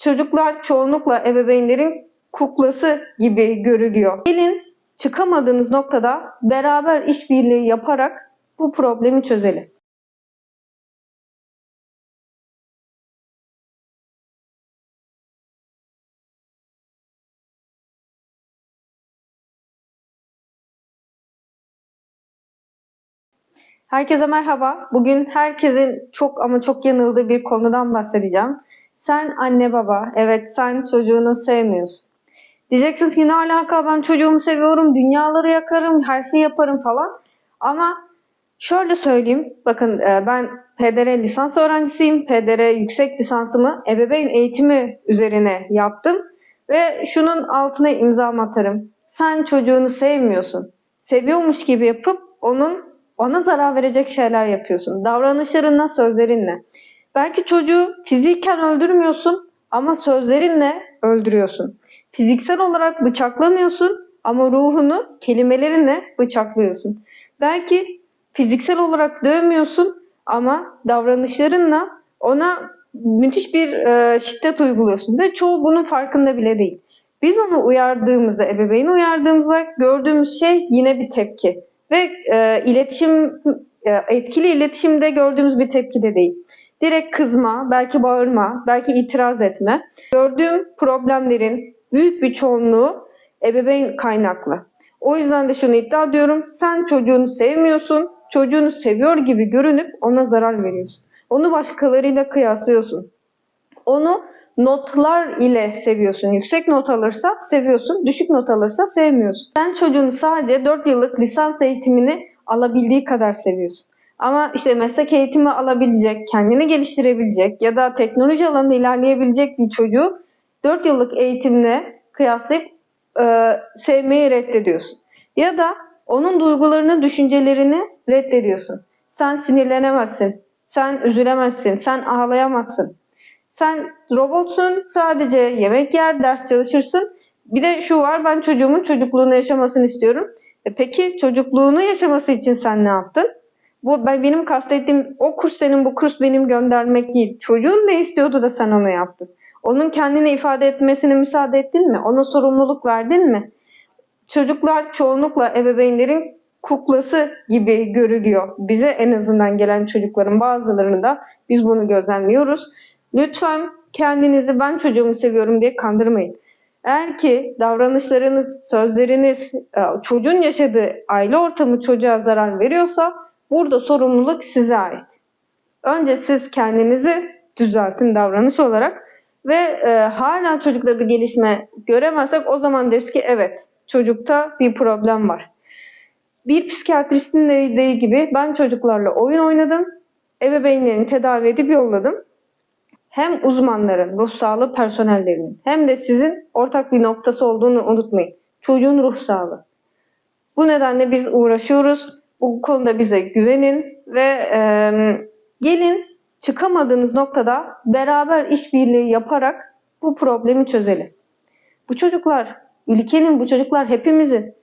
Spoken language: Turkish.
Çocuklar çoğunlukla ebeveynlerin kuklası gibi görülüyor. Gelin çıkamadığınız noktada beraber işbirliği yaparak bu problemi çözelim. Herkese merhaba. Bugün herkesin çok ama çok yanıldığı bir konudan bahsedeceğim. Sen anne baba, evet sen çocuğunu sevmiyorsun. Diyeceksiniz ki ne alaka ben çocuğumu seviyorum, dünyaları yakarım, her şeyi yaparım falan. Ama şöyle söyleyeyim, bakın e, ben PDR lisans öğrencisiyim. PDR yüksek lisansımı ebeveyn eğitimi üzerine yaptım. Ve şunun altına imza atarım. Sen çocuğunu sevmiyorsun. Seviyormuş gibi yapıp onun ona zarar verecek şeyler yapıyorsun. Davranışlarınla, sözlerinle. Belki çocuğu fiziken öldürmüyorsun ama sözlerinle öldürüyorsun. Fiziksel olarak bıçaklamıyorsun ama ruhunu kelimelerinle bıçaklıyorsun. Belki fiziksel olarak dövmüyorsun ama davranışlarınla ona müthiş bir e, şiddet uyguluyorsun ve çoğu bunun farkında bile değil. Biz onu uyardığımızda, ebeveyni uyardığımızda gördüğümüz şey yine bir tepki ve e, iletişim e, etkili iletişimde gördüğümüz bir tepki de değil. Direkt kızma, belki bağırma, belki itiraz etme. Gördüğüm problemlerin büyük bir çoğunluğu ebeveyn kaynaklı. O yüzden de şunu iddia ediyorum. Sen çocuğunu sevmiyorsun. Çocuğunu seviyor gibi görünüp ona zarar veriyorsun. Onu başkalarıyla kıyaslıyorsun. Onu notlar ile seviyorsun. Yüksek not alırsa seviyorsun, düşük not alırsa sevmiyorsun. Sen çocuğunu sadece 4 yıllık lisans eğitimini alabildiği kadar seviyorsun. Ama işte meslek eğitimi alabilecek, kendini geliştirebilecek ya da teknoloji alanında ilerleyebilecek bir çocuğu 4 yıllık eğitimle kıyaslayıp e, sevmeyi reddediyorsun. Ya da onun duygularını, düşüncelerini reddediyorsun. Sen sinirlenemezsin, sen üzülemezsin, sen ağlayamazsın. Sen robotsun, sadece yemek yer, ders çalışırsın. Bir de şu var, ben çocuğumun çocukluğunu yaşamasını istiyorum. E peki çocukluğunu yaşaması için sen ne yaptın? Bu ben benim kastettiğim o kurs senin, bu kurs benim göndermek değil. Çocuğun ne istiyordu da sen onu yaptın? Onun kendini ifade etmesine müsaade ettin mi? Ona sorumluluk verdin mi? Çocuklar çoğunlukla ebeveynlerin kuklası gibi görülüyor. Bize en azından gelen çocukların bazılarını da biz bunu gözlemliyoruz. Lütfen kendinizi ben çocuğumu seviyorum diye kandırmayın. Eğer ki davranışlarınız, sözleriniz, e, çocuğun yaşadığı aile ortamı çocuğa zarar veriyorsa burada sorumluluk size ait. Önce siz kendinizi düzeltin davranış olarak ve e, hala çocukta bir gelişme göremezsek o zaman deriz ki evet çocukta bir problem var. Bir psikiyatristin dediği gibi ben çocuklarla oyun oynadım, ebeveynlerini tedavi edip yolladım hem uzmanların, ruh sağlığı personellerinin hem de sizin ortak bir noktası olduğunu unutmayın. Çocuğun ruh sağlığı. Bu nedenle biz uğraşıyoruz. Bu konuda bize güvenin ve e, gelin çıkamadığınız noktada beraber işbirliği yaparak bu problemi çözelim. Bu çocuklar, ülkenin bu çocuklar hepimizin